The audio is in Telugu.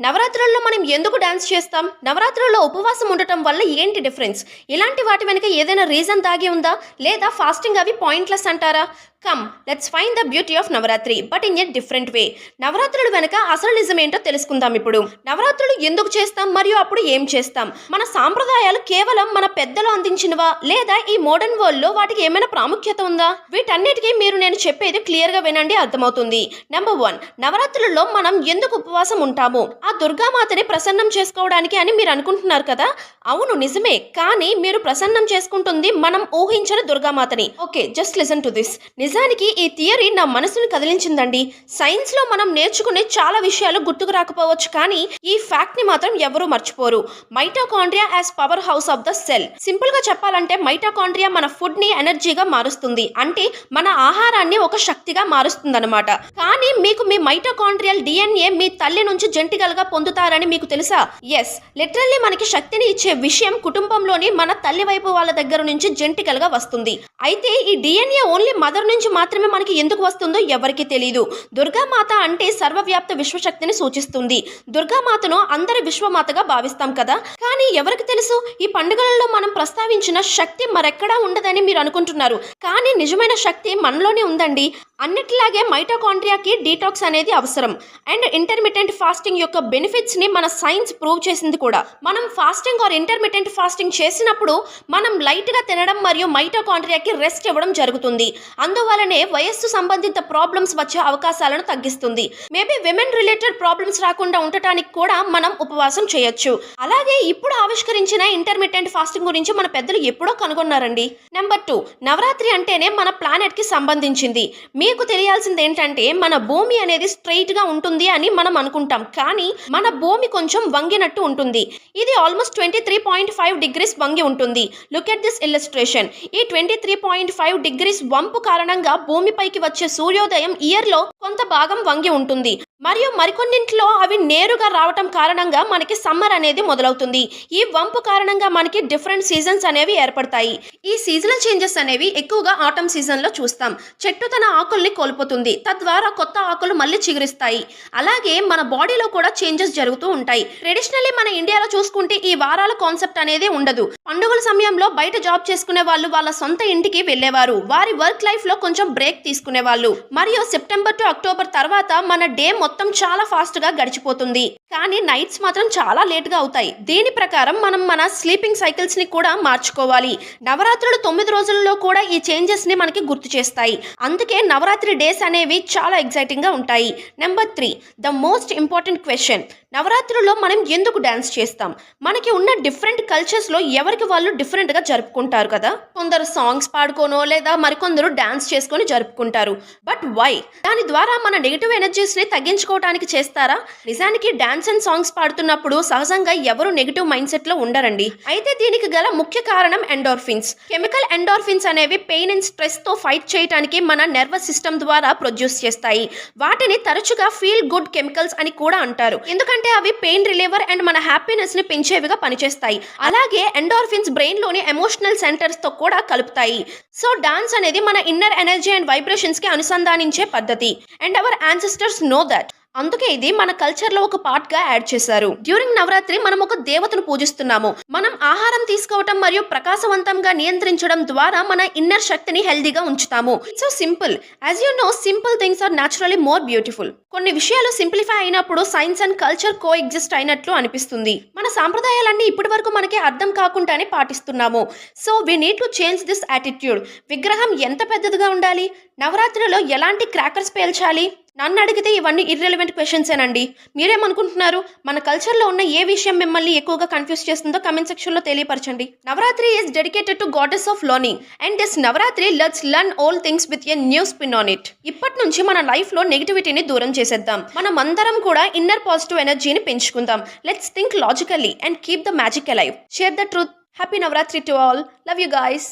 నవరాత్రుల్లో మనం ఎందుకు డాన్స్ చేస్తాం? నవరాత్రుల్లో ఉపవాసం ఉండటం వల్ల ఏంటి డిఫరెన్స్? ఇలాంటి వాటి వెనుక ఏదైనా రీజన్ దాగి ఉందా? లేదా ఫాస్టింగ్ అవి పాయింట్లెస్ అంటారా? Come let's find the beauty of Navratri but in a different way నవరాత్రులు వెనుక అసలు నిజమేంటో తెలుసుకుందాం ఇప్పుడు. నవరాత్రులు ఎందుకు చేస్తాం? మరియు అప్పుడు ఏం చేస్తాం? మన సాంప్రదాయాలు కేవలం మన పెద్దలు అందించినవా? లేదా ఈ మోడర్న్ వరల్డ్లో వాటికి ఏమైనా ప్రాముఖ్యత ఉందా? వీటన్నిటికీ మీరు నేను చెప్పేది క్లియర్గా వినండి అర్థమవుతుంది. నెంబర్ వన్ నవరాత్రులలో మనం ఎందుకు ఉపవాసం ఉంటాము? ఆ దుర్గామాతని ప్రసన్నం చేసుకోవడానికి అని మీరు అనుకుంటున్నారు కదా? అవును నిజమే. కానీ మీరు ప్రసన్నం చేసుకుంటుంది మనం ఊహించిన దుర్గామాతని. Okay just listen to this నిజానికి ఈ థియరీ నా మనసును కదిలించిందండి. సైన్స్లో మనం నేర్చుకునే చాలా విషయాలు గుర్తుకు రాకపోవచ్చు కానీ ఈ ఫ్యాక్ట్ని మాత్రం ఎవరూ మర్చిపోరు. Mitochondria as power house of the cell. సింపుల్గా చెప్పాలంటే మైటోకాండ్రియా మన ఫుడ్ని ఎనర్జీగా మారుస్తుంది. అంటే మన ఆహారాన్ని ఒక శక్తిగా మారుస్తుందన్నమాట. కానీ మీకు మీ మైటోకాండ్రియల్ డిఎన్ఏ మీ తల్లి నుంచి జంటికలుగా పొందుతారని మీకు తెలుసా? ఎస్. లిటరల్లీ మనకి శక్తిని ఇచ్చే విషయం కుటుంబంలోని మన తల్లి వైపు వాళ్ళ దగ్గర నుంచి జెంటికల్గా వస్తుంది. అయితే ఈ డిఎన్ఏ ఓన్లీ మదర్ నుంచి మాత్రమే మనకి ఎందుకు వస్తుందో ఎవరికి తెలియదు దుర్గామాత అంటే సర్వవ్యాప్త విశ్వశక్తిని సూచిస్తుంది. దుర్గామాతను అందరి విశ్వమాతగా భావిస్తాం కదా? కానీ ఎవరికి తెలుసు? ఈ పండుగలలో మనం ప్రస్తావించిన శక్తి మరెక్కడా ఉండదని మీరు అనుకుంటున్నారు. కానీ నిజమైన శక్తి మనలోనే ఉందండి. అన్నిటిలాగే మైటోకాండ్రియాకి డీటాక్స్ అనేది అవసరం. అండ్ ఇంటర్మీడియంట్ ఫాస్టింగ్ యొక్క బెనిఫిట్స్ని మన సైన్స్ ప్రూవ్ చేసింది కూడా. మనం ఫాస్టింగ్ ఆర్ ఇంటర్మిటెంట్ ఫాస్టింగ్ చేసినప్పుడు మనం లైట్గా తినడం మరియు మైటోకాండ్రియాకి రెస్ట్ ఇవ్వడం జరుగుతుంది. అందువలనే వయస్సు సంబంధిత ప్రాబ్లమ్స్ వచ్చే అవకాశాలను తగ్గిస్తుంది. మేబీ విమెన్ రిలేటెడ్ ప్రాబ్లమ్స్ రాకుండా ఉండటానికి కూడా మనం ఉపవాసం చేయొచ్చు. అలాగే ఇప్పుడు ఆవిష్కరించిన ఇంటర్మీడియంట్ ఫాస్టింగ్ గురించి మన పెద్దలు ఎప్పుడో కనుగొన్నారండి. నెంబర్ టూ నవరాత్రి అంటేనే మన ప్లానెట్కి సంబంధించింది. మీ మీకు తెలియాల్సింది ఏంటంటే మన భూమి అనేది స్ట్రైట్గా ఉంటుంది అని మనం అనుకుంటాం. కానీ మన భూమి కొంచెం వంగినట్టు ఉంటుంది. ఇది almost twenty three point five degrees వంగి ఉంటుంది. లుక్ ఎట్ దిస్ ఇల్లస్ట్రేషన్ ఈ twenty three point five degrees వంపు కారణంగా భూమిపైకి వచ్చే సూర్యోదయం ఇయర్లో కొంత భాగం వంగి ఉంటుంది. మరియు మరికొన్నింటిలో అవి నేరుగా రావటం కారణంగా మనకి సమ్మర్ అనేది మొదలవుతుంది. ఈ వంపు కారణంగా మనకి డిఫరెంట్ సీజన్స్ అనేవి ఏర్పడతాయి. ఈ సీజనల్ చేంజెస్ అనేవి ఎక్కువగా ఆటమ్ సీజన్లో చూస్తాం. చెట్టు తన ఆకుల్ని కోల్పోతుంది. తద్వారా కొత్త ఆకులు మళ్ళీ చిగురిస్తాయి. అలాగే మన బాడీలో కూడా చేంజెస్ జరుగుతూ ఉంటాయి. ట్రెడిషనల్లీ మన ఇండియాలో చూసుకుంటే ఈ వారాల కాన్సెప్ట్ అనేది ఉండదు. పండుగల సమయంలో బయట జాబ్ చేసుకునే వాళ్ళు వాళ్ళ సొంత ఇంటికి వెళ్ళేవారు. వారి వర్క్ లైఫ్లో కొంచెం బ్రేక్ తీసుకునే వాళ్ళు మరియు సెప్టెంబర్ టు అక్టోబర్ తర్వాత మన డే మొత్తం చాలా ఫాస్ట్గా గడిచిపోతుంది. కానీ నైట్స్ మాత్రం చాలా లేట్గా అవుతాయి. దీని ప్రకారం మనం మన స్లీపింగ్ సైకిల్స్ని కూడా మార్చుకోవాలి. నవరాత్రులు తొమ్మిది రోజులలో కూడా ఈ చేంజెస్ని మనకి గుర్తు చేస్తాయి. అందుకే నవరాత్రి డేస్ అనేవి చాలా ఎగ్జైటింగ్గా ఉంటాయి. Number three the most important question నవరాత్రుల్లో మనం ఎందుకు డ్యాన్స్ చేస్తాం? మనకి ఉన్న డిఫరెంట్ కల్చర్స్లో ఎవరికి వాళ్ళు డిఫరెంట్గా జరుపుకుంటారు కదా? కొందరు సాంగ్స్ పాడుకోనో లేదా మరికొందరు డ్యాన్స్ చేసుకొని జరుపుకుంటారు. But why? దాని ద్వారా మన నెగిటివ్ ఎనర్జీస్ని తగ్గించుకోవడానికి చేస్తారా? నిజానికి డ్యాన్స్ అండ్ సాంగ్స్ పాడుతున్నప్పుడు సహజంగా ఎవరు నెగిటివ్ మైండ్ సెట్లో ఉండరండి. అయితే దీనికి గల ముఖ్య కారణం ఎండోర్ఫిన్స్. కెమికల్ ఎండోర్ఫిన్స్ అనేవి పెయిన్ అండ్ స్ట్రెస్తో ఫైట్ చేయడానికి మన నర్వస్ సిస్టమ్ ద్వారా ప్రొడ్యూస్ చేస్తాయి. వాటిని తరచుగా ఫీల్ గుడ్ కెమికల్స్ అని కూడా అంటారు. ఎందుకంటే అవి పెయిన్ రిలీవర్ అండ్ మన హ్యాపీనెస్ని పెంచేవిగా పనిచేస్తాయి. అలాగే ఎండోర్ఫిన్స్ బ్రెయిన్లోని ఎమోషనల్ సెంటర్స్తో కూడా కలుపుతాయి. సో డాన్స్ అనేది మన ఇన్నర్ ఎనర్జీ అండ్ వైబ్రేషన్స్కి అనుసంధానించే పద్ధతి. And our ancestors know that అందుకే ఇది మన కల్చర్లో ఒక పార్ట్గా యాడ్ చేశారు. డ్యూరింగ్ నవరాత్రి మనం ఒక దేవతను పూజిస్తున్నాము. మనం ఆహారం తీసుకోవటం మరియు ప్రకాశవంతంగా నియంత్రించడం ద్వారా మన ఇన్నర్ శక్తిని హెల్దీగా ఉంచుతాము. So simple as you know simple things are naturally more beautiful కొన్ని విషయాలు సింప్లిఫై అయినప్పుడు science and culture coexist అయినట్లు అనిపిస్తుంది. మన సాంప్రదాయాలన్నీ ఇప్పటి వరకు మనకి అర్థం కాకుండానే పాటిస్తున్నాము. So we need to change this attitude విగ్రహం ఎంత పెద్దదిగా ఉండాలి? నవరాత్రిలో ఎలాంటి క్రాకర్స్ పేల్చాలి? నన్ను అడిగితే ఇవన్నీ ఇర్రెలివెంట్ క్వశ్చన్సేనండి మీరేమనుకుంటున్నారు? మన కల్చర్లో ఉన్న ఏ విషయం మిమ్మల్ని ఎక్కువగా కన్ఫ్యూజ్ చేస్తుందో కమెంట్ సెక్షన్లో తెలియపరచండి. Navratri is dedicated to goddess of learning and this Navratri let's learn all things with a new spin on it ఇప్పటి నుంచి మన లైఫ్లో నెగిటివిటీని దూరం చేసేద్దాం. మనం అందరం కూడా ఇన్నర్ పాజిటివ్ ఎనర్జీని పెంచుకుందాం. Let's think logically and keep the magic alive share the truth happy Navratri to all love you guys